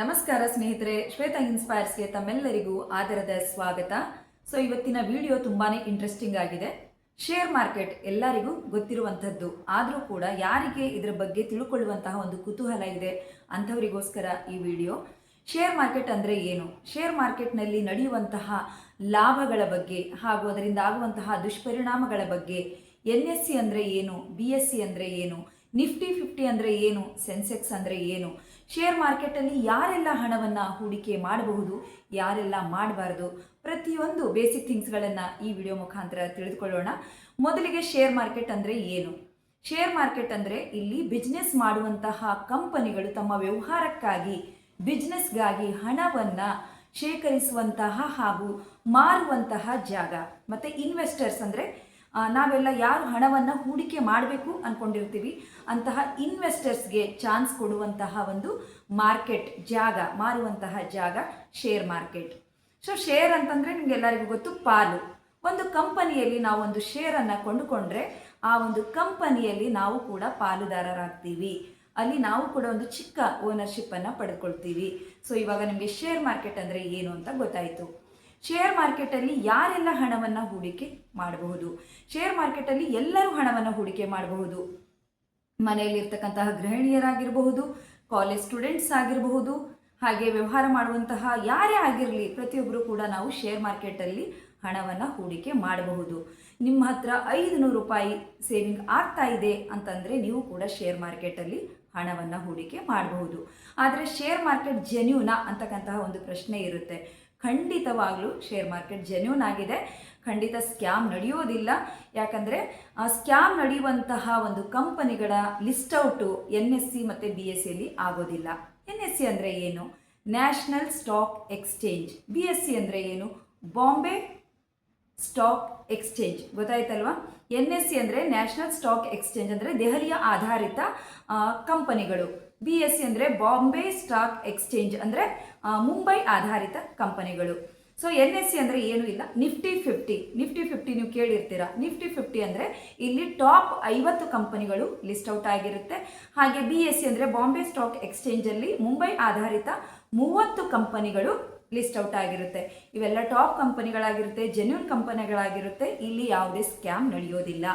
ನಮಸ್ಕಾರ ಸ್ನೇಹಿತರೆ, ಶ್ವೇತಾ ಇನ್ಸ್ಪೈರ್ಸ್ಗೆ ತಮ್ಮೆಲ್ಲರಿಗೂ ಆದರದ ಸ್ವಾಗತ. ಸೊ ಇವತ್ತಿನ ವಿಡಿಯೋ ತುಂಬಾನೇ ಇಂಟ್ರೆಸ್ಟಿಂಗ್ ಆಗಿದೆ. ಶೇರ್ ಮಾರ್ಕೆಟ್ ಎಲ್ಲರಿಗೂ ಗೊತ್ತಿರುವಂಥದ್ದು. ಆದರೂ ಕೂಡ ಯಾರಿಗೆ ಇದರ ಬಗ್ಗೆ ತಿಳ್ಕೊಳ್ಳುವಂತಹ ಒಂದು ಕುತೂಹಲ ಇದೆ ಅಂಥವರಿಗೋಸ್ಕರ ಈ ವಿಡಿಯೋ ಶೇರ್ ಮಾರ್ಕೆಟ್ ಅಂದರೆ ಏನು? ಶೇರ್ ಮಾರ್ಕೆಟ್ನಲ್ಲಿ ನಡೆಯುವಂತಹ ಲಾಭಗಳ ಬಗ್ಗೆ ಹಾಗೂ ಅದರಿಂದ ಆಗುವಂತಹ ದುಷ್ಪರಿಣಾಮಗಳ ಬಗ್ಗೆ ಎನ್ ಎಸ್ ಸಿ ಅಂದರೆ ಏನು? ಬಿ ಎಸ್ ಸಿ ಅಂದರೆ ಏನು? ನಿಫ್ಟಿ ಫಿಫ್ಟಿ ಅಂದರೆ ಏನು? ಸೆನ್ಸೆಕ್ಸ್ ಅಂದರೆ ಏನು? ಶೇರ್ ಮಾರ್ಕೆಟಲ್ಲಿ ಯಾರೆಲ್ಲ ಹಣವನ್ನು ಹೂಡಿಕೆ ಮಾಡಬಹುದು, ಯಾರೆಲ್ಲ ಮಾಡಬಾರ್ದು? ಪ್ರತಿಯೊಂದು ಬೇಸಿಕ್ ಥಿಂಗ್ಸ್ಗಳನ್ನು ಈ ವಿಡಿಯೋ ಮುಖಾಂತರ ತಿಳಿದುಕೊಳ್ಳೋಣ. ಮೊದಲಿಗೆ ಶೇರ್ ಮಾರ್ಕೆಟ್ ಅಂದರೆ ಏನು? ಶೇರ್ ಮಾರ್ಕೆಟ್ ಅಂದರೆ ಇಲ್ಲಿ ಬಿಸ್ನೆಸ್ ಮಾಡುವಂತಹ ಕಂಪನಿಗಳು ತಮ್ಮ ವ್ಯವಹಾರಕ್ಕಾಗಿ ಬಿಸ್ನೆಸ್ಗಾಗಿ ಹಣವನ್ನು ಶೇಖರಿಸುವಂತಹ ಹಾಗೂ ಮಾರುವಂತಹ ಜಾಗ. ಮತ್ತು ಇನ್ವೆಸ್ಟರ್ಸ್ ಅಂದರೆ ನಾವೆಲ್ಲ ಯಾರು ಹಣವನ್ನು ಹೂಡಿಕೆ ಮಾಡಬೇಕು ಅಂದ್ಕೊಂಡಿರ್ತೀವಿ ಅಂತಹ ಇನ್ವೆಸ್ಟರ್ಸ್ಗೆ ಚಾನ್ಸ್ ಕೊಡುವಂತಹ ಒಂದು ಮಾರ್ಕೆಟ್ ಜಾಗ, ಮಾರುವಂತಹ ಜಾಗ ಶೇರ್ ಮಾರ್ಕೆಟ್ ಸೊ ಶೇರ್ ಅಂತಂದರೆ ನಿಮಗೆಲ್ಲರಿಗೂ ಗೊತ್ತು ಪಾಲು. ಒಂದು ಕಂಪನಿಯಲ್ಲಿ ನಾವು ಒಂದು ಶೇರನ್ನು ಕೊಂಡುಕೊಂಡ್ರೆ ಆ ಒಂದು ಕಂಪನಿಯಲ್ಲಿ ನಾವು ಕೂಡ ಪಾಲುದಾರರಾಗ್ತೀವಿ. ಅಲ್ಲಿ ನಾವು ಕೂಡ ಒಂದು ಚಿಕ್ಕ ಓನರ್ಶಿಪ್ಪನ್ನು ಪಡೆದುಕೊಳ್ತೀವಿ ಸೊ ಇವಾಗ ನಿಮಗೆ ಶೇರ್ ಮಾರ್ಕೆಟ್ ಅಂದರೆ ಏನು ಅಂತ ಗೊತ್ತಾಯಿತು. ಶೇರ್ ಮಾರ್ಕೆಟಲ್ಲಿ ಯಾರೆಲ್ಲ ಹಣವನ್ನು ಹೂಡಿಕೆ ಮಾಡಬಹುದು? ಶೇರ್ ಮಾರ್ಕೆಟಲ್ಲಿ ಎಲ್ಲರೂ ಹಣವನ್ನು ಹೂಡಿಕೆ ಮಾಡಬಹುದು. ಮನೆಯಲ್ಲಿರ್ತಕ್ಕಂತಹ ಗೃಹಿಣಿಯರಾಗಿರಬಹುದು ಕಾಲೇಜ್ ಸ್ಟೂಡೆಂಟ್ಸ್ ಆಗಿರಬಹುದು, ಹಾಗೆ ವ್ಯವಹಾರ ಮಾಡುವಂತಹ ಯಾರೇ ಆಗಿರಲಿ, ಪ್ರತಿಯೊಬ್ಬರು ಕೂಡ ನಾವು ಶೇರ್ ಮಾರ್ಕೆಟಲ್ಲಿ ಹಣವನ್ನು ಹೂಡಿಕೆ ಮಾಡಬಹುದು. ನಿಮ್ಮ ಹತ್ರ ಐದು ನೂರು ರೂಪಾಯಿ ಸೇವಿಂಗ್ ಆಗ್ತಾ ಇದೆ ಅಂತಂದರೆ ನೀವು ಕೂಡ ಶೇರ್ ಮಾರ್ಕೆಟಲ್ಲಿ ಹಣವನ್ನು ಹೂಡಿಕೆ ಮಾಡಬಹುದು. ಆದರೆ ಶೇರ್ ಮಾರ್ಕೆಟ್ ಜೆನ್ಯೂನಾ ಅಂತಕ್ಕಂತಹ ಒಂದು ಪ್ರಶ್ನೆ ಇರುತ್ತೆ. ಖಂಡಿತವಾಗ್ಲೂ ಶೇರ್ ಮಾರ್ಕೆಟ್ ಜೆನ್ಯೂನ್ ಆಗಿದೆ. ಖಂಡಿತ ಸ್ಕ್ಯಾಮ್ ನಡೆಯೋದಿಲ್ಲ. ಯಾಕಂದರೆ ಸ್ಕ್ಯಾಮ್ ನಡೆಯುವಂತಹ ಒಂದು ಕಂಪನಿಗಳ list out N S C ಮತ್ತು ಬಿ ಎಸ್ ಸಿಯಲ್ಲಿ ಆಗೋದಿಲ್ಲ. ಎನ್ ಎಸ್ ಸಿ ಅಂದರೆ ಏನು? National stock exchange B S C ಅಂದರೆ ಏನು? ಬಾಂಬೆ ಸ್ಟಾಕ್ ಎಕ್ಸ್ಚೇಂಜ್ ಗೊತ್ತಾಯ್ತಲ್ವಾ? ಎನ್ ಎಸ್ ಸಿ ಅಂದರೆ ನ್ಯಾಷನಲ್ ಸ್ಟಾಕ್ ಎಕ್ಸ್ಚೇಂಜ್ ಅಂದರೆ ದೆಹಲಿಯ ಆಧಾರಿತ ಕಂಪನಿಗಳು. ಬಿ ಎಸ್ ಸಿ ಅಂದರೆ ಬಾಂಬೆ ಸ್ಟಾಕ್ ಎಕ್ಸ್ಚೇಂಜ್ ಅಂದರೆ ಮುಂಬೈ ಆಧಾರಿತ ಕಂಪನಿಗಳು. ಸೊ ಎನ್ ಎಸ್ ಸಿ ಅಂದರೆ ಏನೂ ಇಲ್ಲ. ನಿಫ್ಟಿ ಫಿಫ್ಟಿ ನಿಫ್ಟಿ ಫಿಫ್ಟಿ ನೀವು ಕೇಳಿರ್ತೀರಾ. ನಿಫ್ಟಿ ಫಿಫ್ಟಿ ಅಂದರೆ ಇಲ್ಲಿ ಟಾಪ್ ಐವತ್ತು ಕಂಪನಿಗಳು ಲಿಸ್ಟ್ ಔಟ್ ಆಗಿರುತ್ತೆ. ಹಾಗೆ ಬಿ ಎಸ್ ಸಿ ಅಂದರೆ ಬಾಂಬೆ ಸ್ಟಾಕ್ ಎಕ್ಸ್ಚೇಂಜಲ್ಲಿ ಮುಂಬೈ ಆಧಾರಿತ ಮೂವತ್ತು ಕಂಪನಿಗಳು ಲಿಸ್ಟ್ ಔಟ್ ಆಗಿರುತ್ತೆ. ಇವೆಲ್ಲ ಟಾಪ್ ಕಂಪನಿಗಳಾಗಿರುತ್ತೆ ಜೆನ್ಯೂನ್ ಕಂಪನಿಗಳಾಗಿರುತ್ತೆ. ಇಲ್ಲಿ ಯಾವುದೇ ಸ್ಕ್ಯಾಮ್ ನಡೆಯೋದಿಲ್ಲ.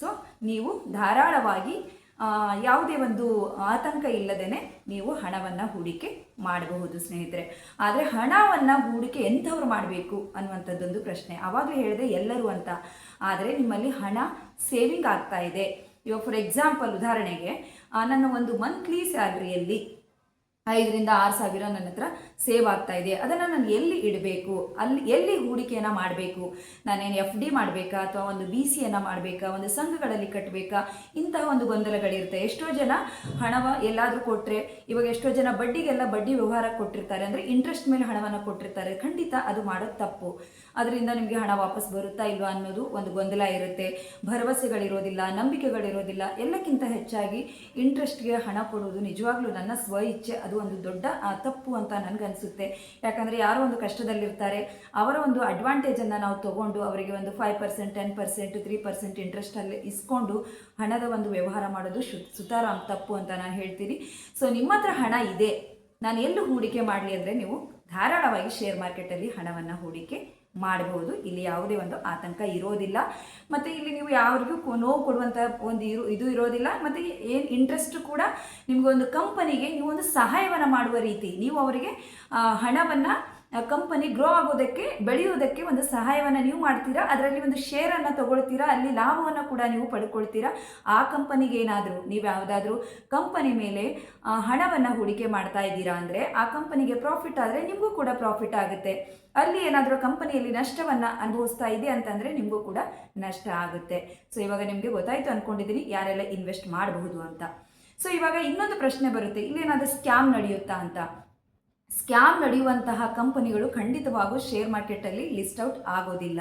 ಸೊ ನೀವು ಧಾರಾಳವಾಗಿ ಯಾವುದೇ ಒಂದು ಆತಂಕ ಇಲ್ಲದೇ ನೀವು ಹಣವನ್ನು ಹೂಡಿಕೆ ಮಾಡಬಹುದು, ಸ್ನೇಹಿತರೆ. ಆದರೆ ಹಣವನ್ನು ಹೂಡಿಕೆ ಎಂಥವ್ರು ಮಾಡಬೇಕು ಅನ್ನುವಂಥದ್ದೊಂದು ಪ್ರಶ್ನೆ. ಆವಾಗಲೇ ಹೇಳಿದೆ ಎಲ್ಲರೂ ಅಂತ. ಆದರೆ ನಿಮ್ಮಲ್ಲಿ ಹಣ ಸೇವಿಂಗ್ ಆಗ್ತಾ ಇದೆ. ಇವಾಗ ಫಾರ್ ಎಕ್ಸಾಂಪಲ್ ಉದಾಹರಣೆಗೆ ನನ್ನ ಒಂದು ಮಂತ್ಲಿ ಸ್ಯಾಲ್ರಿಯಲ್ಲಿ ಐದರಿಂದ ಆರು ಸಾವಿರ ನನ್ನ ಹತ್ರ ಸೇವ್ ಆಗ್ತಾ ಇದೆ. ಅದನ್ನು ನಾನು ಎಲ್ಲಿ ಇಡಬೇಕು? ಅಲ್ಲಿ ಎಲ್ಲಿ ಹೂಡಿಕೆಯನ್ನು ಮಾಡಬೇಕು? ನಾನೇನು ಎಫ್ ಡಿ ಮಾಡಬೇಕಾ? ಅಥವಾ ಒಂದು ಬಿ ಸಿಯನ್ನು ಮಾಡಬೇಕಾ? ಒಂದು ಸಂಘಗಳಲ್ಲಿ ಕಟ್ಟಬೇಕಾ ಇಂತಹ ಒಂದು ಗೊಂದಲಗಳಿರುತ್ತೆ. ಎಷ್ಟೋ ಜನ ಹಣವ ಎಲ್ಲಾದರೂ ಕೊಟ್ಟರೆ ಇವಾಗ ಎಷ್ಟೋ ಜನ ಬಡ್ಡಿಗೆಲ್ಲ ಬಡ್ಡಿ ವ್ಯವಹಾರ ಕೊಟ್ಟಿರ್ತಾರೆ ಅಂದರೆ ಇಂಟ್ರೆಸ್ಟ್ ಮೇಲೆ ಹಣವನ್ನು ಕೊಟ್ಟಿರ್ತಾರೆ. ಖಂಡಿತ ಅದು ಮಾಡೋದು ತಪ್ಪು. ಅದರಿಂದ ನಿಮಗೆ ಹಣ ವಾಪಸ್ ಬರುತ್ತಾ ಇಲ್ವಾ ಅನ್ನೋದು ಒಂದು ಗೊಂದಲ ಇರುತ್ತೆ. ಭರವಸೆಗಳಿರೋದಿಲ್ಲ, ನಂಬಿಕೆಗಳಿರೋದಿಲ್ಲ, ಎಲ್ಲಕ್ಕಿಂತ ಹೆಚ್ಚಾಗಿ ಇಂಟ್ರೆಸ್ಟ್ಗೆ ಹಣ ಕೊಡುವುದು ನಿಜವಾಗ್ಲೂ ನನ್ನ ಸ್ವ ಇಚ್ಛೆ. ಅದು ಒಂದು ದೊಡ್ಡ ತಪ್ಪು ಅಂತ ನನಗನ್ಸುತ್ತೆ. ಯಾಕಂದರೆ ಯಾರೋ ಒಂದು ಕಷ್ಟದಲ್ಲಿರ್ತಾರೆ. ಅವರ ಒಂದು ಅಡ್ವಾಂಟೇಜನ್ನು ನಾವು ತಗೊಂಡು ಅವರಿಗೆ ಒಂದು five percent ten percent three percent ಇಂಟ್ರೆಸ್ಟಲ್ಲಿ ಇಸ್ಕೊಂಡು ಹಣದ ಒಂದು ವ್ಯವಹಾರ ಮಾಡೋದು ಶು, ಸುತಾರಾಮ್ ತಪ್ಪು ಅಂತ ನಾನು ಹೇಳ್ತೀನಿ. ಸೊ ನಿಮ್ಮ ಹತ್ರ ಹಣ ಇದೆ. ನಾನು ಎಲ್ಲೂ ಹೂಡಿಕೆ ಮಾಡಲಿ ಅಂದರೆ ನೀವು ಧಾರಾಳವಾಗಿ ಶೇರ್ ಮಾರ್ಕೆಟಲ್ಲಿ ಹಣವನ್ನು ಹೂಡಿಕೆ ಮಾಡಬಹುದು ಇಲ್ಲಿ ಯಾವುದೇ ಒಂದು ಆತಂಕ ಇರೋದಿಲ್ಲ. ಮತ್ತು ಇಲ್ಲಿ ನೀವು ಯಾರಿಗೂ ನೋವು ಕೊಡುವಂಥ ಒಂದು ಇರು, ಇದು ಇರೋದಿಲ್ಲ. ಮತ್ತು ಏನು ಇಂಟ್ರೆಸ್ಟ್ ಕೂಡ ನಿಮಗೊಂದು ಕಂಪನಿಗೆ ನೀವು ಒಂದು ಸಹಾಯವನ್ನು ಮಾಡುವ ರೀತಿ, ನೀವು ಅವರಿಗೆ ಹಣವನ್ನು ಕಂಪನಿ ಗ್ರೋ ಆಗೋದಕ್ಕೆ ಬೆಳೆಯೋದಕ್ಕೆ ಒಂದು ಸಹಾಯವನ್ನು ನೀವು ಮಾಡ್ತೀರಾ? ಅದರಲ್ಲಿ ಒಂದು ಶೇರನ್ನು ತಗೊಳ್ತೀರಾ? ಅಲ್ಲಿ ಲಾಭವನ್ನು ಕೂಡ ನೀವು ಪಡ್ಕೊಳ್ತೀರಾ? ಆ ಕಂಪನಿಗೆ ಏನಾದರೂ, ನೀವು ಯಾವುದಾದ್ರೂ ಕಂಪನಿ ಮೇಲೆ ಹಣವನ್ನು ಹೂಡಿಕೆ ಮಾಡ್ತಾ ಇದ್ದೀರಾ ಅಂದರೆ, ಆ ಕಂಪನಿಗೆ ಪ್ರಾಫಿಟ್ ಆದರೆ ನಿಮಗೂ ಕೂಡ ಪ್ರಾಫಿಟ್ ಆಗುತ್ತೆ. ಅಲ್ಲಿ ಏನಾದರೂ ಕಂಪನಿಯಲ್ಲಿ ನಷ್ಟವನ್ನು ಅನುಭವಿಸ್ತಾ ಇದೆ ಅಂತಂದರೆ ನಿಮಗೂ ಕೂಡ ನಷ್ಟ ಆಗುತ್ತೆ. ಸೊ ಇವಾಗ ನಿಮಗೆ ಗೊತ್ತಾಯಿತು ಅಂದ್ಕೊಂಡಿದ್ದೀನಿ ಯಾರೆಲ್ಲ ಇನ್ವೆಸ್ಟ್ ಮಾಡಬಹುದು ಅಂತ. ಸೊ ಇವಾಗ ಇನ್ನೊಂದು ಪ್ರಶ್ನೆ ಬರುತ್ತೆ, ಇಲ್ಲೇನಾದರೂ ಸ್ಕ್ಯಾಮ್ ನಡೆಯುತ್ತಾ ಅಂತ. ಸ್ಕ್ಯಾಮ್ ನಡೆಯುವಂತಹ ಕಂಪನಿಗಳು ಖಂಡಿತವಾಗೂ ಶೇರ್ ಮಾರ್ಕೆಟಲ್ಲಿ ಲಿಸ್ಟ್ ಔಟ್ ಆಗೋದಿಲ್ಲ.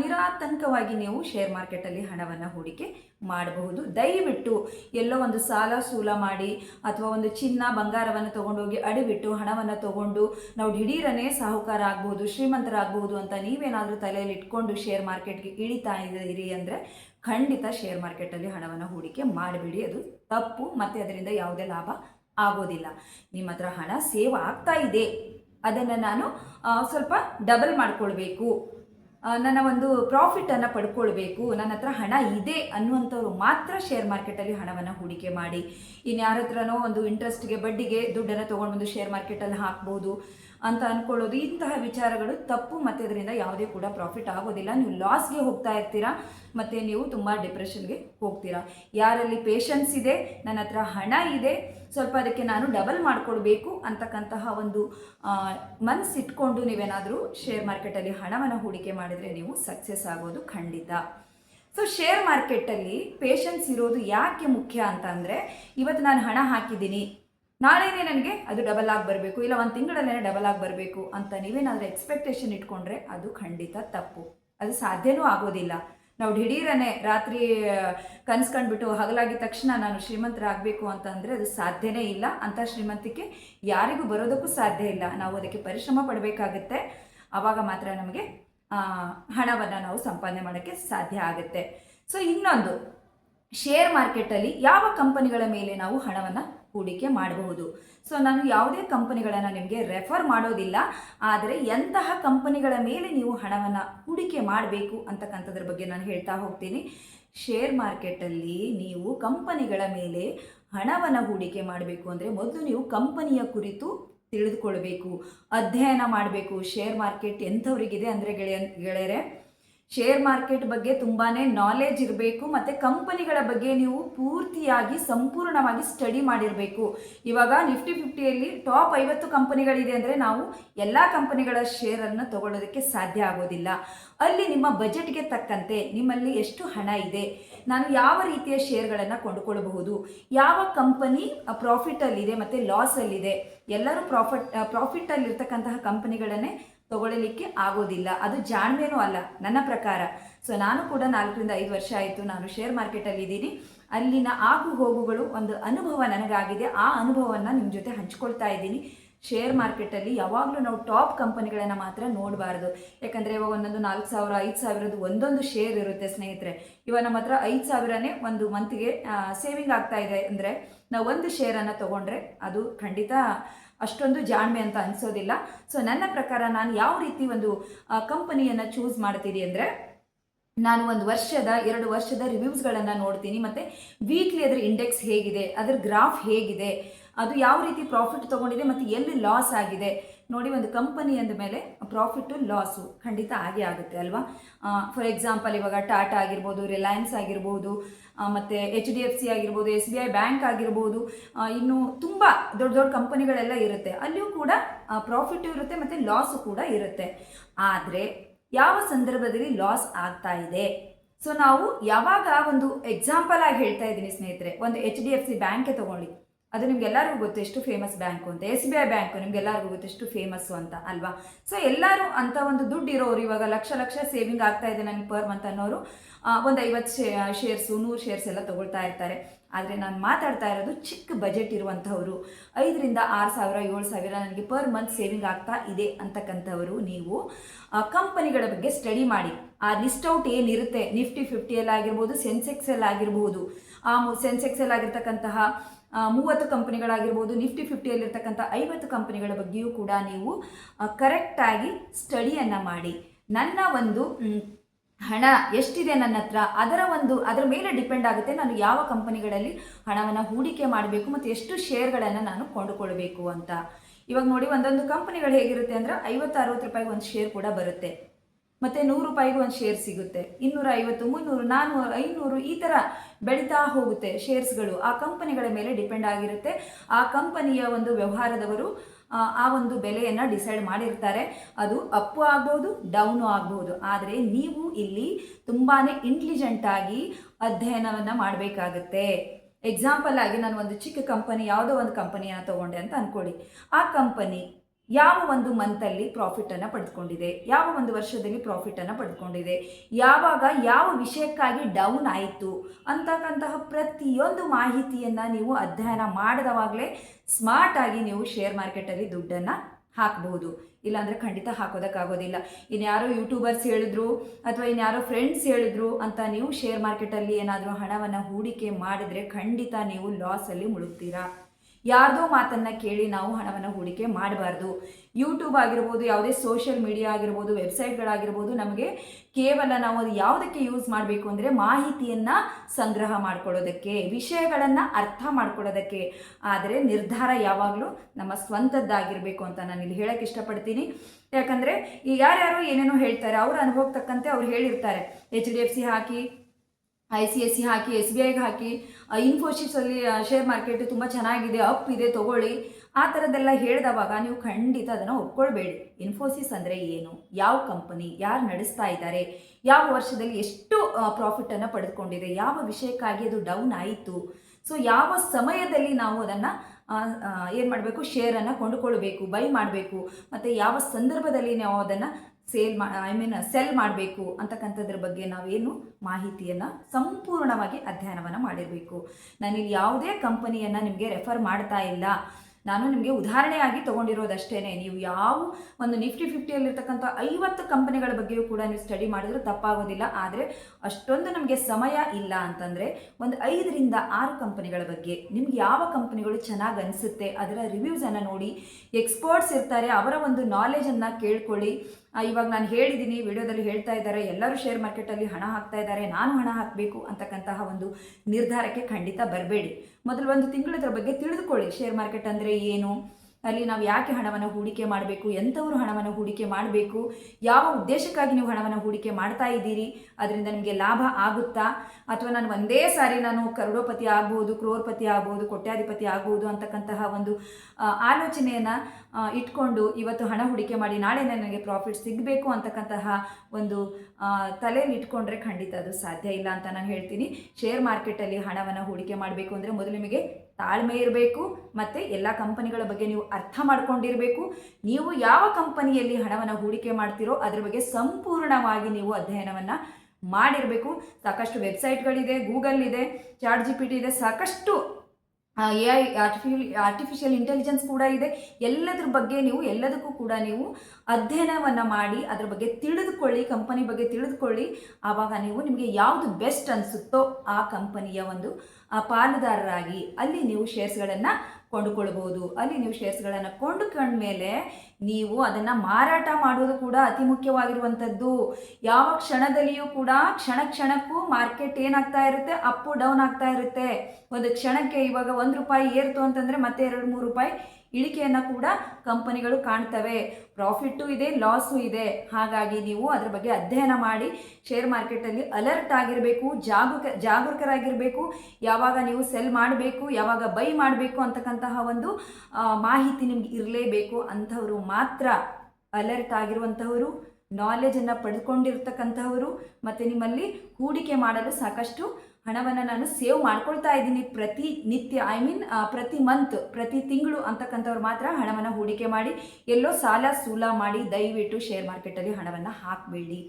ನಿರಾತಂಕವಾಗಿ ನೀವು ಶೇರ್ ಮಾರ್ಕೆಟಲ್ಲಿ ಹಣವನ್ನು ಹೂಡಿಕೆ ಮಾಡಬಹುದು. ದಯವಿಟ್ಟು ಎಲ್ಲೋ ಒಂದು ಸಾಲ ಸೂಲ ಮಾಡಿ ಅಥವಾ ಒಂದು ಚಿನ್ನ ಬಂಗಾರವನ್ನು ತಗೊಂಡೋಗಿ ಅಡಿಬಿಟ್ಟು ಹಣವನ್ನು ತಗೊಂಡು ನಾವು ದಿಢೀರನೇ ಸಾಹುಕಾರ ಆಗ್ಬೋದು ಶ್ರೀಮಂತರಾಗಬಹುದು ಅಂತ ನೀವೇನಾದರೂ ತಲೆಯಲ್ಲಿ ಇಟ್ಕೊಂಡು ಶೇರ್ ಮಾರ್ಕೆಟ್ಗೆ ಇಳಿತಾ ಇದ್ದೀರಿ ಅಂದರೆ ಖಂಡಿತ ಶೇರ್ ಮಾರ್ಕೆಟಲ್ಲಿ ಹಣವನ್ನು ಹೂಡಿಕೆ ಮಾಡಬೇಡಿ. ಅದು ತಪ್ಪು, ಮತ್ತು ಅದರಿಂದ ಯಾವುದೇ ಲಾಭ ಆಗೋದಿಲ್ಲ. ನಿಮ್ಮ ಹತ್ರ ಹಣ ಸೇವ್ ಆಗ್ತಾ ಇದೆ. ಅದನ್ನು ನಾನು ಸ್ವಲ್ಪ ಡಬಲ್ ಮಾಡ್ಕೊಳ್ಬೇಕು. ನನ್ನ ಒಂದು ಪ್ರಾಫಿಟನ್ನು ಪಡ್ಕೊಳ್ಬೇಕು. ನನ್ನ ಹತ್ರ ಹಣ ಇದೆ ಅನ್ನುವಂಥವ್ರು ಮಾತ್ರ ಶೇರ್ ಮಾರ್ಕೆಟಲ್ಲಿ ಹಣವನ್ನು ಹೂಡಿಕೆ ಮಾಡಿ. ಇನ್ನು ಯಾರ ಹತ್ರನೋ ಒಂದು ಇಂಟ್ರೆಸ್ಟ್ಗೆ ಬಡ್ಡಿಗೆ ದುಡ್ಡನ್ನು ತೊಗೊಂಡು ಬಂದು ಶೇರ್ ಮಾರ್ಕೆಟಲ್ಲಿ ಹಾಕ್ಬೋದು. ಅಂತ ಅಂದ್ಕೊಳ್ಳೋದು ಇಂತಹ ವಿಚಾರಗಳು ತಪ್ಪು ಮತ್ತು ಇದರಿಂದ ಯಾವುದೇ ಕೂಡ ಪ್ರಾಫಿಟ್ ಆಗೋದಿಲ್ಲ. ನೀವು ಲಾಸ್ಗೆ ಹೋಗ್ತಾ ಇರ್ತೀರಾ, ಮತ್ತು ನೀವು ತುಂಬ ಡಿಪ್ರೆಷನ್ಗೆ ಹೋಗ್ತೀರಾ. ಯಾರಲ್ಲಿ ಪೇಷನ್ಸ್ ಇದೆ, ನನ್ನ ಹತ್ರ ಹಣ ಇದೆ, ಸ್ವಲ್ಪ ಅದಕ್ಕೆ ನಾನು ಡಬಲ್ ಮಾಡಿಕೊಡ್ಬೇಕು ಅಂತಕ್ಕಂತಹ ಒಂದು ಮನಸ್ಸಿಟ್ಕೊಂಡು ನೀವೇನಾದರೂ ಶೇರ್ ಮಾರ್ಕೆಟಲ್ಲಿ ಹಣವನ್ನು ಹೂಡಿಕೆ ಮಾಡಿದರೆ ನೀವು ಸಕ್ಸಸ್ ಆಗೋದು ಖಂಡಿತ. ಸೊ ಶೇರ್ ಮಾರ್ಕೆಟಲ್ಲಿ ಪೇಷನ್ಸ್ ಇರೋದು ಯಾಕೆ ಮುಖ್ಯ ಅಂತ ಅಂದರೆ ಇವತ್ತು ನಾನು ಹಣ ಹಾಕಿದ್ದೀನಿ ನಾಳೆನೇ ನನಗೆ ಅದು ಡಬಲ್ ಆಗಿ ಬರಬೇಕು, ಇಲ್ಲ ಒಂದು ತಿಂಗಳಲ್ಲೇ ಡಬಲ್ ಆಗಿ ಬರಬೇಕು ಅಂತ ನೀವೇನಾದರೂ ಎಕ್ಸ್ಪೆಕ್ಟೇಷನ್ ಇಟ್ಕೊಂಡ್ರೆ ಅದು ಖಂಡಿತ ತಪ್ಪು. ಅದು ಸಾಧ್ಯನೂ ಆಗೋದಿಲ್ಲ. ನಾವು ದಿಢೀರನೆ ರಾತ್ರಿ ಕನಸು ಕಂಡುಬಿಟ್ಟು ಹಗಲಾಗಿದ ತಕ್ಷಣ ನಾನು ಶ್ರೀಮಂತರಾಗಬೇಕು ಅಂತಂದರೆ ಅದು ಸಾಧ್ಯನೇ ಇಲ್ಲ. ಅಂಥ ಶ್ರೀಮಂತಿಕೆ ಯಾರಿಗೂ ಬರೋದಕ್ಕೂ ಸಾಧ್ಯ ಇಲ್ಲ. ನಾವು ಅದಕ್ಕೆ ಪರಿಶ್ರಮ ಪಡಬೇಕಾಗತ್ತೆ. ಆವಾಗ ಮಾತ್ರ ನಮಗೆ ಹಣವನ್ನು ನಾವು ಸಂಪಾದನೆ ಮಾಡೋಕ್ಕೆ ಸಾಧ್ಯ ಆಗುತ್ತೆ. ಸೊ ಇನ್ನೊಂದು ಶೇರ್ ಮಾರ್ಕೆಟಲ್ಲಿ ಯಾವ ಕಂಪನಿಗಳ ಮೇಲೆ ನಾವು ಹಣವನ್ನು ಹೂಡಿಕೆ ಮಾಡಬಹುದು. ಸೊ ನಾನು ಯಾವುದೇ ಕಂಪನಿಗಳನ್ನು ನಿಮಗೆ ರೆಫರ್ ಮಾಡೋದಿಲ್ಲ. ಆದರೆ ಎಂತಹ ಕಂಪನಿಗಳ ಮೇಲೆ ನೀವು ಹಣವನ್ನು ಹೂಡಿಕೆ ಮಾಡಬೇಕು ಅಂತಕ್ಕಂಥದ್ರ ಬಗ್ಗೆ ನಾನು ಹೇಳ್ತಾ ಹೋಗ್ತೀನಿ. ಶೇರ್ ಮಾರ್ಕೆಟಲ್ಲಿ ನೀವು ಕಂಪನಿಗಳ ಮೇಲೆ ಹಣವನ್ನು ಹೂಡಿಕೆ ಮಾಡಬೇಕು ಅಂದರೆ ಮೊದಲು ನೀವು ಕಂಪನಿಯ ಕುರಿತು ತಿಳಿದುಕೊಳ್ಬೇಕು. ಅಧ್ಯಯನ ಮಾಡಬೇಕು. ಶೇರ್ ಮಾರ್ಕೆಟ್ ಎಂಥವ್ರಿಗಿದೆ ಅಂದರೆ ಗೆಳೆಯ ಗೆಳೆಯರೆ ಶೇರ್ ಮಾರ್ಕೆಟ್ ಬಗ್ಗೆ ತುಂಬಾ ನಾಲೆಜ್ ಇರಬೇಕು ಮತ್ತು ಕಂಪನಿಗಳ ಬಗ್ಗೆ ನೀವು ಪೂರ್ತಿಯಾಗಿ ಸಂಪೂರ್ಣವಾಗಿ ಸ್ಟಡಿ ಮಾಡಿರಬೇಕು. ಇವಾಗ ನಿಫ್ಟಿ ಫಿಫ್ಟಿಯಲ್ಲಿ ಟಾಪ್ ಐವತ್ತು ಕಂಪನಿಗಳಿದೆ ಅಂದರೆ ನಾವು ಎಲ್ಲ ಕಂಪನಿಗಳ ಶೇರನ್ನು ತಗೊಳ್ಳೋದಕ್ಕೆ ಸಾಧ್ಯ ಆಗೋದಿಲ್ಲ. ಅಲ್ಲಿ ನಿಮ್ಮ ಬಜೆಟ್ಗೆ ತಕ್ಕಂತೆ ನಿಮ್ಮಲ್ಲಿ ಎಷ್ಟು ಹಣ ಇದೆ, ನಾನು ಯಾವ ರೀತಿಯ ಶೇರ್ಗಳನ್ನು ಕೊಂಡುಕೊಳ್ಳಬಹುದು, ಯಾವ ಕಂಪನಿ ಪ್ರಾಫಿಟಲ್ಲಿದೆ ಮತ್ತು ಲಾಸಲ್ಲಿದೆ ಎಲ್ಲರೂ ಪ್ರಾಫಿಟ್ ಪ್ರಾಫಿಟಲ್ಲಿರ್ತಕ್ಕಂತಹ ಕಂಪನಿಗಳನ್ನೇ ತಗೊಳ್ಳಲಿಕ್ಕೆ ಆಗೋದಿಲ್ಲ. ಅದು ಜಾಣ್ಮೆನೂ ಅಲ್ಲ, ನನ್ನ ಪ್ರಕಾರ. ಸೊ ನಾನು ಕೂಡ ನಾಲ್ಕರಿಂದ ಐದು ವರ್ಷ ಆಯಿತು ನಾನು ಶೇರ್ ಮಾರ್ಕೆಟಲ್ಲಿ ಇದ್ದೀನಿ. ಅಲ್ಲಿನ ಆಗು ಹೋಗುಗಳು ಒಂದು ಅನುಭವ ನನಗಾಗಿದೆ. ಆ ಅನುಭವವನ್ನು ನಿಮ್ಮ ಜೊತೆ ಹಂಚ್ಕೊಳ್ತಾ ಇದ್ದೀನಿ. ಶೇರ್ ಮಾರ್ಕೆಟಲ್ಲಿ ಯಾವಾಗಲೂ ನಾವು ಟಾಪ್ ಕಂಪನಿಗಳನ್ನು ಮಾತ್ರ ನೋಡಬಾರ್ದು. ಯಾಕಂದರೆ ಇವಾಗ ಒಂದೊಂದು ನಾಲ್ಕು ಸಾವಿರ, ಐದು ಸಾವಿರದ್ದು ಒಂದೊಂದು ಶೇರ್ ಇರುತ್ತೆ ಸ್ನೇಹಿತರೆ. ಇವಾಗ ನಮ್ಮ ಹತ್ರ ಐದು ಸಾವಿರನೇ ಒಂದು ಮಂತ್ಗೆ ಸೇವಿಂಗ್ ಆಗ್ತಾ ಇದೆ. ಅಂದರೆ ನಾವು ಒಂದು ಶೇರನ್ನು ತೊಗೊಂಡ್ರೆ ಅದು ಖಂಡಿತ ಅಷ್ಟೊಂದು ಜಾಣ್ಮೆ ಅಂತ ಅನಿಸೋದಿಲ್ಲ. ಸೊ ನನ್ನ ಪ್ರಕಾರ ನಾನು ಯಾವ ರೀತಿ ಒಂದು ಕಂಪನಿಯನ್ನು ಚೂಸ್ ಮಾಡ್ತೀರಿ ಅಂದರೆ, ನಾನು ಒಂದು ವರ್ಷದ, ಎರಡು ವರ್ಷದ ರಿವ್ಯೂಸ್ಗಳನ್ನು ನೋಡ್ತೀನಿ, ಮತ್ತು ವೀಕ್ಲಿ ಅದರ ಇಂಡೆಕ್ಸ್ ಹೇಗಿದೆ, ಅದರ ಗ್ರಾಫ್ ಹೇಗಿದೆ, ಅದು ಯಾವ ರೀತಿ ಪ್ರಾಫಿಟ್ ತೊಗೊಂಡಿದೆ, ಮತ್ತು ಎಲ್ಲಿ ಲಾಸ್ ಆಗಿದೆ. ನೋಡಿ, ಒಂದು ಕಂಪನಿ ಅಂದ ಮೇಲೆ ಪ್ರಾಫಿಟ್ಟು ಲಾಸು ಖಂಡಿತ ಆಗೇ ಆಗುತ್ತೆ ಅಲ್ವಾ? ಫಾರ್ ಎಕ್ಸಾಂಪಲ್ ಇವಾಗ ಟಾಟಾ ಆಗಿರ್ಬೋದು ರಿಲಯನ್ಸ್ ಆಗಿರ್ಬೋದು ಮತ್ತು ಎಚ್ ಡಿ ಎಫ್ ಸಿ ಆಗಿರ್ಬೋದು ಎಸ್ ಬಿ ಐ ಬ್ಯಾಂಕ್ ಆಗಿರ್ಬೋದು ಇನ್ನು ತುಂಬ ದೊಡ್ಡ ದೊಡ್ಡ ಕಂಪನಿಗಳೆಲ್ಲ ಇರುತ್ತೆ. ಅಲ್ಲಿಯೂ ಕೂಡ ಪ್ರಾಫಿಟ್ಟು ಇರುತ್ತೆ ಮತ್ತು ಲಾಸು ಕೂಡ ಇರುತ್ತೆ. ಆದರೆ ಯಾವ ಸಂದರ್ಭದಲ್ಲಿ ಲಾಸ್ ಆಗ್ತಾ ಇದೆ? ಸೊ ನಾವು ಯಾವಾಗ ಒಂದು ಎಕ್ಸಾಂಪಲ್ ಆಗಿ ಹೇಳ್ತಾ ಇದ್ದೀನಿ ಸ್ನೇಹಿತರೆ, ಒಂದು ಎಚ್ ಡಿ ಎಫ್ ಸಿ ಬ್ಯಾಂಕೇ ತಗೊಳ್ಳಿ. ಅದು ನಿಮ್ಗೆಲ್ಲರಿಗೂ ಗೊತ್ತು ಎಷ್ಟು ಫೇಮಸ್ ಬ್ಯಾಂಕು ಅಂತ. ಎಸ್ ಬಿ ಐ ಬ್ಯಾಂಕು ನಿಮ್ಗೆಲ್ಲರಿಗೂ ಗೊತ್ತು ಎಷ್ಟು ಫೇಮಸ್ಸು ಅಂತ ಅಲ್ವಾ? ಸೊ ಎಲ್ಲರೂ ಅಂತ ಒಂದು ದುಡ್ಡು ಇರೋರು ಇವಾಗ ಲಕ್ಷ ಲಕ್ಷ ಸೇವಿಂಗ್ ಆಗ್ತಾ ಇದೆ ನನಗೆ ಪರ್ ಮಂತ್ ಅನ್ನೋರು. ಒಂದು ಐವತ್ತು ಶೇ ಶೇರ್ಸು ನೂರು ಶೇರ್ಸ್ ಎಲ್ಲ ತೊಗೊಳ್ತಾ ಇರ್ತಾರೆ. ಆದರೆ ನಾನು ಮಾತಾಡ್ತಾ ಇರೋದು ಚಿಕ್ಕ ಬಜೆಟ್ ಇರುವಂಥವರು. ಐದರಿಂದ ಆರು ಸಾವಿರ ಏಳು ಸಾವಿರ ನನಗೆ ಪರ್ ಮಂತ್ ಸೇವಿಂಗ್ ಆಗ್ತಾ ಇದೆ ಅಂತಕ್ಕಂಥವರು ನೀವು. ಕಂಪನಿಗಳ ಬಗ್ಗೆ ಸ್ಟಡಿ ಮಾಡಿ. ಆ ಲಿಸ್ಟ್ ಔಟ್ ಏನಿರುತ್ತೆ? ನಿಫ್ಟಿ ಫಿಫ್ಟಿಯಲ್ಲಿ ಆಗಿರ್ಬೋದು ಆಗಿರ್ಬೋದು. ಆ ಸೆನ್ಸೆಕ್ಸಲ್ಲಿ ಆಗಿರ್ತಕ್ಕಂತಹ ಆ, ಮೂವತ್ತು ಕಂಪನಿಗಳಾಗಿರ್ಬೋದು, ನಿಫ್ಟಿ ಫಿಫ್ಟಿಯಲ್ಲಿರ್ತಕ್ಕಂಥ ಐವತ್ತು ಕಂಪನಿಗಳ ಬಗ್ಗೆಯೂ ಕೂಡ ನೀವು ಕರೆಕ್ಟಾಗಿ ಸ್ಟಡಿಯನ್ನು ಮಾಡಿ. ನನ್ನ ಒಂದು ಹಣ ಎಷ್ಟಿದೆ ನನ್ನ ಹತ್ರ, ಅದರ ಒಂದು, ಅದರ ಮೇಲೆ ಡಿಪೆಂಡ್ ಆಗುತ್ತೆ ನಾನು ಯಾವ ಕಂಪನಿಗಳಲ್ಲಿ ಹಣವನ್ನು ಹೂಡಿಕೆ ಮಾಡಬೇಕು ಮತ್ತು ಎಷ್ಟು ಶೇರ್ಗಳನ್ನು ನಾನು ಕೊಂಡುಕೊಳ್ಬೇಕು ಅಂತ. ಇವಾಗ ನೋಡಿ, ಒಂದೊಂದು ಕಂಪನಿಗಳು ಹೇಗಿರುತ್ತೆ ಅಂದರೆ ಐವತ್ತು, ಅರವತ್ತು ರೂಪಾಯಿಗೆ ಒಂದು ಶೇರ್ ಕೂಡ ಬರುತ್ತೆ. ಮತ್ತು ನೂರು ರೂಪಾಯಿಗೂ ಒಂದು ಶೇರ್ ಸಿಗುತ್ತೆ. ಇನ್ನೂರ ಐವತ್ತು ಮುನ್ನೂರು ನಾನ್ನೂರು ಐನೂರು ಈ ಥರ ಬೆಳೀತಾ ಹೋಗುತ್ತೆ ಶೇರ್ಸ್ಗಳು ಆ ಕಂಪನಿಗಳ ಮೇಲೆ ಡಿಪೆಂಡ್ ಆಗಿರುತ್ತೆ. ಆ ಕಂಪನಿಯ ಒಂದು ವ್ಯವಹಾರದವರು ಆ, ಒಂದು ಬೆಲೆಯನ್ನು ಡಿಸೈಡ್ ಮಾಡಿರ್ತಾರೆ. ಅದು ಅಪ್ಪು ಆಗ್ಬೋದು ಡೌನು ಆಗ್ಬೋದು. ಆದರೆ ನೀವು ಇಲ್ಲಿ ತುಂಬಾ ಇಂಟೆಲಿಜೆಂಟಾಗಿ ಅಧ್ಯಯನವನ್ನು ಮಾಡಬೇಕಾಗತ್ತೆ. ಎಕ್ಸಾಂಪಲ್ ಆಗಿ ನಾನು ಒಂದು ಚಿಕ್ಕ ಕಂಪನಿ ಯಾವುದೋ ಒಂದು ಕಂಪನಿಯನ್ನು ತಗೊಂಡೆ ಅಂತ ಅಂದ್ಕೊಳ್ಳಿ ಆ ಕಂಪನಿ ಯಾವ ಒಂದು ಮಂತಲ್ಲಿ ಪ್ರಾಫಿಟನ್ನು ಪಡೆದುಕೊಂಡಿದೆ ಯಾವ ಒಂದು ವರ್ಷದಲ್ಲಿ ಪ್ರಾಫಿಟನ್ನು ಪಡೆದುಕೊಂಡಿದೆ ಯಾವಾಗ ಯಾವ ವಿಷಯಕ್ಕಾಗಿ ಡೌನ್ ಆಯಿತು? ಅಂತಕ್ಕಂತಹ ಪ್ರತಿಯೊಂದು ಮಾಹಿತಿಯನ್ನು ನೀವು ಅಧ್ಯಯನ ಮಾಡಿದವಾಗಲೇ ಸ್ಮಾರ್ಟಾಗಿ ನೀವು ಶೇರ್ ಮಾರ್ಕೆಟಲ್ಲಿ ದುಡ್ಡನ್ನು ಹಾಕಬಹುದು. ಇಲ್ಲಾಂದರೆ ಖಂಡಿತ ಹಾಕೋದಕ್ಕಾಗೋದಿಲ್ಲ. ಇನ್ಯಾರೋ ಯೂಟ್ಯೂಬರ್ಸ್ ಹೇಳಿದ್ರು, ಅಥವಾ ಇನ್ಯಾರೋ ಫ್ರೆಂಡ್ಸ್ ಹೇಳಿದ್ರು ಅಂತ ನೀವು ಶೇರ್ ಮಾರ್ಕೆಟಲ್ಲಿ ಏನಾದರೂ ಹಣವನ್ನು ಹೂಡಿಕೆ ಮಾಡಿದರೆ ಖಂಡಿತ ನೀವು ಲಾಸಲ್ಲಿ ಮುಳುಗ್ತೀರಾ? ಯಾರ್ದೋ ಮಾತನ್ನು ಕೇಳಿ ನಾವು ಹಣವನ್ನು ಹೂಡಿಕೆ ಮಾಡಬಾರ್ದು. ಯೂಟ್ಯೂಬ್ ಆಗಿರ್ಬೋದು, ಯಾವುದೇ ಸೋಷಿಯಲ್ ಮೀಡಿಯಾ ಆಗಿರ್ಬೋದು ವೆಬ್ಸೈಟ್ಗಳಾಗಿರ್ಬೋದು ನಮಗೆ ಕೇವಲ ನಾವು ಅದು ಯಾವುದಕ್ಕೆ ಯೂಸ್ ಮಾಡಬೇಕು ಅಂದರೆ ಮಾಹಿತಿಯನ್ನು ಸಂಗ್ರಹ ಮಾಡ್ಕೊಳ್ಳೋದಕ್ಕೆ, ವಿಷಯಗಳನ್ನು ಅರ್ಥ ಮಾಡ್ಕೊಳ್ಳೋದಕ್ಕೆ. ಆದರೆ ನಿರ್ಧಾರ ಯಾವಾಗಲೂ ನಮ್ಮ ಸ್ವಂತದ್ದಾಗಿರಬೇಕು ಅಂತ ನಾನು ಇಲ್ಲಿ ಹೇಳೋಕ್ಕೆ ಇಷ್ಟಪಡ್ತೀನಿ. ಯಾಕಂದರೆ ಯಾರ್ಯಾರು ಏನೇನೋ ಹೇಳ್ತಾರೆ, ಅವ್ರ ಅನುಭವಕ್ಕೆ ತಕ್ಕಂತೆ ಅವ್ರು ಹೇಳಿರ್ತಾರೆ. ಎಚ್ ಡಿ ಎಫ್ ಸಿ ಹಾಕಿ ಐ ಸಿ ಎಸ್ ಸಿ ಹಾಕಿ ಎಸ್ ಬಿ ಐಗೆ ಹಾಕಿ ಇನ್ಫೋಸಿಸಲ್ಲಿ ಶೇರ್ ಮಾರ್ಕೆಟ್ ತುಂಬ ಚೆನ್ನಾಗಿದೆ ಅಪ್ ಇದೆ, ತಗೊಳ್ಳಿ. ಆ ಥರದ್ದೆಲ್ಲ ಹೇಳಿದವಾಗ ನೀವು ಖಂಡಿತ ಅದನ್ನು ಒಪ್ಕೊಳ್ಬೇಡಿ. ಇನ್ಫೋಸಿಸ್ ಅಂದರೆ ಏನು? ಯಾವ ಕಂಪನಿ ಯಾರು ನಡೆಸ್ತಾ ಇದ್ದಾರೆ? ಯಾವ ವರ್ಷದಲ್ಲಿ ಎಷ್ಟು ಪ್ರಾಫಿಟನ್ನು ಪಡೆದುಕೊಂಡಿದೆ? ಯಾವ ವಿಷಯಕ್ಕಾಗಿ ಅದು ಡೌನ್ ಆಯಿತು? ಸೊ ಯಾವ ಸಮಯದಲ್ಲಿ ನಾವು ಅದನ್ನು ಏನು ಮಾಡಬೇಕು? ಶೇರನ್ನು ಕೊಂಡುಕೊಳ್ಬೇಕು ಬೈ ಮಾಡಬೇಕು. ಮತ್ತು ಯಾವ ಸಂದರ್ಭದಲ್ಲಿ ನಾವು ಅದನ್ನು ಸೇಲ್ ಮಾ ಐ ಮೀನ್ ಸೆಲ್ ಮಾಡಬೇಕು ಅಂತಕ್ಕಂಥದ್ರ ಬಗ್ಗೆ ನಾವೇನು ಮಾಹಿತಿಯನ್ನು ಸಂಪೂರ್ಣವಾಗಿ ಅಧ್ಯಯನವನ್ನು ಮಾಡಿರಬೇಕು. ನಾನಿಲ್ಲಿ ಯಾವುದೇ ಕಂಪನಿಯನ್ನು ನಿಮಗೆ ರೆಫರ್ ಮಾಡ್ತಾ ಇಲ್ಲ. ನಾನು ನಿಮಗೆ ಉದಾಹರಣೆಯಾಗಿ ತೊಗೊಂಡಿರೋದಷ್ಟೇ ನೀವು ಯಾವ ಒಂದು ನಿಫ್ಟಿ ಫಿಫ್ಟಿಯಲ್ಲಿರ್ತಕ್ಕಂಥ ಐವತ್ತು ಕಂಪನಿಗಳ ಬಗ್ಗೆಯೂ ಕೂಡ ನೀವು ಸ್ಟಡಿ ಮಾಡಿದರೂ ತಪ್ಪಾಗೋದಿಲ್ಲ. ಆದರೆ ಅಷ್ಟೊಂದು ನಮಗೆ ಸಮಯ ಇಲ್ಲ ಅಂತಂದರೆ ಒಂದು ಐದರಿಂದ ಆರು ಕಂಪನಿಗಳ ಬಗ್ಗೆ ನಿಮ್ಗೆ ಯಾವ ಕಂಪನಿಗಳು ಚೆನ್ನಾಗಿ ಅನಿಸುತ್ತೆ ಅದರ ರಿವ್ಯೂಸನ್ನು ನೋಡಿ ಎಕ್ಸ್ಪರ್ಟ್ಸ್ ಇರ್ತಾರೆ, ಅವರ ಒಂದು ನಾಲೆಜನ್ನು ಕೇಳ್ಕೊಳ್ಳಿ. ಇವಾಗ ನಾನು ಹೇಳಿದ್ದೀನಿ ವಿಡಿಯೋದಲ್ಲಿ ಹೇಳ್ತಾ ಇದ್ದಾರೆ, ಎಲ್ಲರೂ ಶೇರ್ ಮಾರ್ಕೆಟಲ್ಲಿ ಹಣ ಹಾಕ್ತಾ ಇದ್ದಾರೆ, ನಾನು ಹಣ ಹಾಕಬೇಕು ಅಂತಕ್ಕಂತಹ ಒಂದು ನಿರ್ಧಾರಕ್ಕೆ ಖಂಡಿತ ಬರಬೇಡಿ. ಮೊದಲು ಒಂದು ತಿಂಗಳದ್ರ ಬಗ್ಗೆ ತಿಳಿದುಕೊಳ್ಳಿ ಶೇರ್ ಮಾರ್ಕೆಟ್ ಅಂದರೆ ಏನು? ಅಲ್ಲಿ ನಾವು ಯಾಕೆ ಹಣವನ್ನು ಹೂಡಿಕೆ ಮಾಡಬೇಕು, ಎಂಥವರು ಹಣವನ್ನು ಹೂಡಿಕೆ ಮಾಡಬೇಕು, ಯಾವ ಉದ್ದೇಶಕ್ಕಾಗಿ ನೀವು ಹಣವನ್ನು ಹೂಡಿಕೆ ಮಾಡ್ತಾ ಇದ್ದೀರಿ, ಅದರಿಂದ ನಿಮಗೆ ಲಾಭ ಆಗುತ್ತಾ? ಅಥವಾ ನಾನು ಒಂದೇ ಸಾರಿ ನಾನು ಕರೋಡೋಪತಿ ಆಗ್ಬೋದು, ಕ್ರೋರ್ಪತಿ ಆಗ್ಬೋದು, ಕೋಟ್ಯಾಧಿಪತಿ ಆಗ್ಬೋದು ಅಂತಕ್ಕಂತಹ ಒಂದು ಆಲೋಚನೆಯನ್ನು ಇಟ್ಕೊಂಡು ಇವತ್ತು ಹಣ ಹೂಡಿಕೆ ಮಾಡಿ ನಾಳೆ ನನಗೆ ಪ್ರಾಫಿಟ್ ಸಿಗಬೇಕು ಅಂತಕ್ಕಂತಹ ಒಂದು ತಲೆಯಲ್ಲಿ ಇಟ್ಕೊಂಡ್ರೆ ಖಂಡಿತ ಅದು ಸಾಧ್ಯ ಇಲ್ಲ ಅಂತ ನಾನು ಹೇಳ್ತೀನಿ. ಶೇರ್ ಮಾರ್ಕೆಟಲ್ಲಿ ಹಣವನ್ನು ಹೂಡಿಕೆ ಮಾಡಬೇಕು ಅಂದರೆ ಮೊದಲು ನಿಮಗೆ ತಾಳ್ಮೆ ಇರಬೇಕು ಮತ್ತು ಎಲ್ಲ ಕಂಪನಿಗಳ ಬಗ್ಗೆ ನೀವು ಅರ್ಥ ಮಾಡ್ಕೊಂಡಿರಬೇಕು. ನೀವು ಯಾವ ಕಂಪನಿಯಲ್ಲಿ ಹಣವನ್ನು ಹೂಡಿಕೆ ಮಾಡ್ತೀರೋ ಅದ್ರ ಬಗ್ಗೆ ಸಂಪೂರ್ಣವಾಗಿ ನೀವು ಅಧ್ಯಯನವನ್ನು ಮಾಡಿರಬೇಕು. ಸಾಕಷ್ಟು ವೆಬ್ಸೈಟ್ಗಳಿದೆ ಗೂಗಲ್ ಇದೆ ಚಾಟ್ ಜಿ ಪಿ ಟಿ ಇದೆ ಸಾಕಷ್ಟು A I artificial artificial intelligence ಕೂಡ ಇದೆ. ಎಲ್ಲದ್ರ ಬಗ್ಗೆ ನೀವು, ಎಲ್ಲದಕ್ಕೂ ಕೂಡ ನೀವು ಅಧ್ಯಯನವನ್ನು ಮಾಡಿ, ಅದ್ರ ಬಗ್ಗೆ ತಿಳಿದುಕೊಳ್ಳಿ, ಕಂಪನಿ ಬಗ್ಗೆ ತಿಳಿದುಕೊಳ್ಳಿ. ಆವಾಗ ನೀವು ನಿಮಗೆ ಯಾವುದು ಬೆಸ್ಟ್ ಅನಿಸುತ್ತೋ ಆ ಕಂಪನಿಯ ಒಂದು ಪಾಲುದಾರರಾಗಿ ಅಲ್ಲಿ ನೀವು ಶೇರ್ಸ್ಗಳನ್ನು ಕೊಂಡುಕೊಳ್ಬೋದು ಅಲ್ಲಿ ನೀವು ಶೇರ್ಸ್ಗಳನ್ನು ಕೊಂಡುಕೊಂಡ್ಮೇಲೆ ನೀವು ಅದನ್ನು ಮಾರಾಟ ಮಾಡೋದು ಕೂಡ ಅತಿ ಮುಖ್ಯವಾಗಿರುವಂಥದ್ದು. ಯಾವ ಕ್ಷಣದಲ್ಲಿಯೂ ಕೂಡ ಕ್ಷಣ ಕ್ಷಣಕ್ಕೂ ಮಾರ್ಕೆಟ್ ಏನಾಗ್ತಾ ಇರುತ್ತೆ? ಅಪ್ಪು ಡೌನ್ ಆಗ್ತಾ ಇರುತ್ತೆ. ಒಂದು ಕ್ಷಣಕ್ಕೆ ಇವಾಗ ಒಂದು ರೂಪಾಯಿ ಏರ್ತು ಅಂತಂದರೆ ಮತ್ತೆ ಎರಡು, ಮೂರು ರೂಪಾಯಿ ಇಳಿಕೆಯನ್ನು ಕೂಡ ಕಂಪನಿಗಳು ಕಾಣ್ತವೆ. ಪ್ರಾಫಿಟ್ಟು ಇದೆ ಲಾಸು ಇದೆ. ಹಾಗಾಗಿ ನೀವು ಅದ್ರ ಬಗ್ಗೆ ಅಧ್ಯಯನ ಮಾಡಿ ಶೇರ್ ಮಾರ್ಕೆಟಲ್ಲಿ ಅಲರ್ಟ್ ಆಗಿರಬೇಕು, ಜಾಗೃಕ ಜಾಗರೂಕರಾಗಿರಬೇಕು ಯಾವಾಗ ನೀವು ಸೆಲ್ ಮಾಡಬೇಕು, ಯಾವಾಗ ಬೈ ಮಾಡಬೇಕು ಅಂತಕ್ಕಂತಹ ಒಂದು ಮಾಹಿತಿ ನಿಮ್ಗೆ ಇರಲೇಬೇಕು. ಅಂಥವರು ಮಾತ್ರ ಅಲರ್ಟ್ ಆಗಿರುವಂತಹವರು ನಾಲೆಜನ್ನು ಪಡ್ಕೊಂಡಿರ್ತಕ್ಕಂಥವರು ಮತ್ತು ನಿಮ್ಮಲ್ಲಿ ಹೂಡಿಕೆ ಮಾಡಲು ಸಾಕಷ್ಟು ಹಣವನ್ನು ನಾನು ಸೇವ್ ಮಾಡ್ಕೊಳ್ತಾ ಇದ್ದೀನಿ ಪ್ರತಿ ನಿತ್ಯ ಐ ಮೀನ್ ಪ್ರತಿ ಮಂತ್ ಪ್ರತಿ ತಿಂಗಳು ಅಂತಕ್ಕಂಥವ್ರು ಮಾತ್ರ ಹಣವನ್ನು ಹೂಡಿಕೆ ಮಾಡಿ, ಎಲ್ಲೋ ಸಾಲ ಸೂಲ ಮಾಡಿ ದಯವಿಟ್ಟು ಶೇರ್ ಮಾರ್ಕೆಟಲ್ಲಿ ಹಣವನ್ನು ಹಾಕಬೇಡಿ.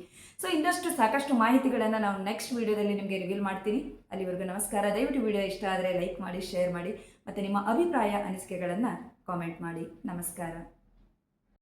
ಸೊ ಇನ್ನಷ್ಟು ಸಾಕಷ್ಟು ಮಾಹಿತಿಗಳನ್ನು ನಾವು ನೆಕ್ಸ್ಟ್ ವೀಡಿಯೋದಲ್ಲಿ ನಿಮಗೆ ರಿವೀಲ್ ಮಾಡ್ತೀನಿ. ಅಲ್ಲಿವರೆಗೂ ನಮಸ್ಕಾರ. ದಯವಿಟ್ಟು ವಿಡಿಯೋ ಇಷ್ಟ ಆದರೆ ಲೈಕ್ ಮಾಡಿ ಶೇರ್ ಮಾಡಿ, ಮತ್ತು ನಿಮ್ಮ ಅಭಿಪ್ರಾಯ, ಅನಿಸಿಕೆಗಳನ್ನು ಕಾಮೆಂಟ್ ಮಾಡಿ. ನಮಸ್ಕಾರ.